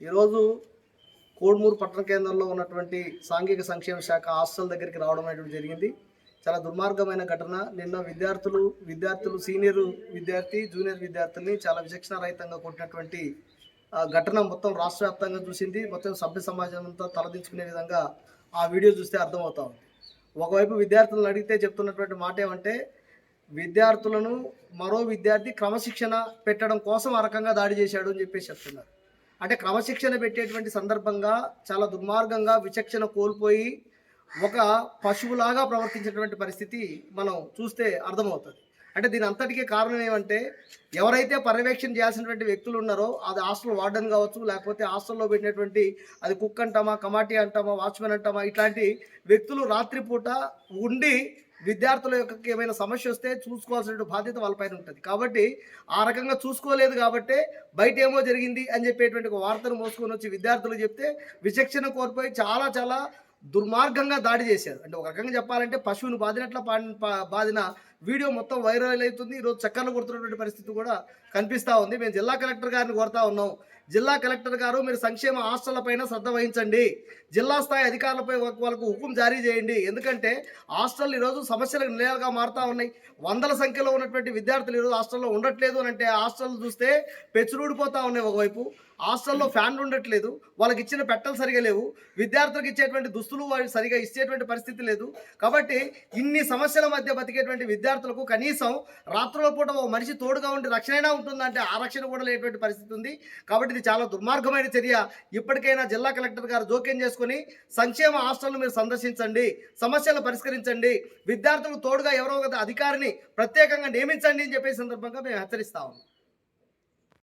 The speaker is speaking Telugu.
ఈరోజు కోడ్మూరు పట్టణ కేంద్రంలో ఉన్నటువంటి సాంఘిక సంక్షేమ శాఖ హాస్టల్ దగ్గరికి రావడం అనేటువంటి జరిగింది. చాలా దుర్మార్గమైన ఘటన. నిన్న విద్యార్థులు విద్యార్థులు సీనియర్ విద్యార్థి జూనియర్ విద్యార్థుల్ని చాలా విచక్షణ రహితంగా కొట్టినటువంటి ఆ ఘటన మొత్తం రాష్ట్ర వ్యాప్తంగా చూసింది. మొత్తం సభ్య సమాజం అంతా తలదించుకునే విధంగా ఆ వీడియో చూస్తే అర్థమవుతా ఉంది. ఒకవైపు విద్యార్థులను అడిగితే చెప్తున్నటువంటి మాట ఏమంటే విద్యార్థులను మరో విద్యార్థి క్రమశిక్షణ పెట్టడం కోసం ఆ రకంగా దాడి చేశాడు అని చెప్పేసి చెప్తున్నారు. అంటే క్రమశిక్షణ పెట్టేటువంటి సందర్భంగా చాలా దుర్మార్గంగా విచక్షణ కోల్పోయి ఒక పశువులాగా ప్రవర్తించినటువంటి పరిస్థితి మనం చూస్తే అర్థమవుతుంది. అంటే దీని అంతటికీ కారణం ఏమంటే ఎవరైతే పర్యవేక్షణ చేయాల్సినటువంటి వ్యక్తులు ఉన్నారో అది హాస్టల్ వార్డెన్ కావచ్చు లేకపోతే హాస్టల్లో పెట్టినటువంటి అది కుక్ అంటామా కమాటీ అంటామా వాచ్మెన్ అంటామా ఇట్లాంటి వ్యక్తులు రాత్రిపూట ఉండి విద్యార్థుల యొక్క ఏమైనా సమస్య వస్తే చూసుకోవాల్సిన బాధ్యత వాళ్ళపైన ఉంటుంది. కాబట్టి ఆ రకంగా చూసుకోలేదు కాబట్టి బయట ఏమో జరిగింది అని చెప్పేటువంటి ఒక వార్తను మోసుకొని వచ్చి విద్యార్థులు చెప్తే విచక్షణ కోల్పోయి చాలా చాలా దుర్మార్గంగా దాడి చేశారు. అంటే ఒక రకంగా చెప్పాలంటే పశువును బాధినట్ల పా- బాధిన వీడియో మొత్తం వైరల్ అవుతుంది. ఈరోజు చక్కర్లు కొడుతున్నటువంటి పరిస్థితి కూడా కనిపిస్తూ ఉంది. మేము జిల్లా కలెక్టర్ గారిని కోరుతా ఉన్నాం. జిల్లా కలెక్టర్ గారు మీరు సంక్షేమ హాస్టళ్ళ పైన శ్రద్ధ వహించండి. జిల్లా స్థాయి అధికారులపై వాళ్ళకు హుకుం జారీ చేయండి. ఎందుకంటే హాస్టల్ ఈరోజు సమస్యలకు నిలయాలుగా మారుతూ ఉన్నాయి. వందల సంఖ్యలో ఉన్నటువంటి విద్యార్థులు ఈరోజు హాస్టల్లో ఉండట్లేదు అని అంటే హాస్టల్ చూస్తే పెచ్చురూడిపోతూ ఉన్నాయి ఒకవైపు. హాస్టల్లో ఫ్యాన్లు ఉండట్లేదు. వాళ్ళకి ఇచ్చిన పెట్టలు సరిగా లేవు. విద్యార్థులకు ఇచ్చేటువంటి దుస్తులు వాళ్ళు సరిగా ఇచ్చేటువంటి పరిస్థితి లేదు. కాబట్టి ఇన్ని సమస్యల మధ్య బతికేటువంటి విద్యార్థులకు కనీసం రాత్రుల పూట ఓ మనిషి తోడుగా ఉండి రక్షణ ఉంటుందంటే ఆ రక్షణ కూడా లేనటువంటి పరిస్థితి ఉంది. కాబట్టి ఇది చాలా దుర్మార్గమైన చర్య. ఇప్పటికైనా జిల్లా కలెక్టర్ గారు జోక్యం చేసుకుని సంక్షేమ హాస్టల్ను మీరు సందర్శించండి సమస్యలు పరిష్కరించండి విద్యార్థులకు తోడుగా ఎవరో ఒక అధికారిని ప్రత్యేకంగా నియమించండి అని చెప్పే సందర్భంగా మేము హెచ్చరిస్తా ఉన్నాం.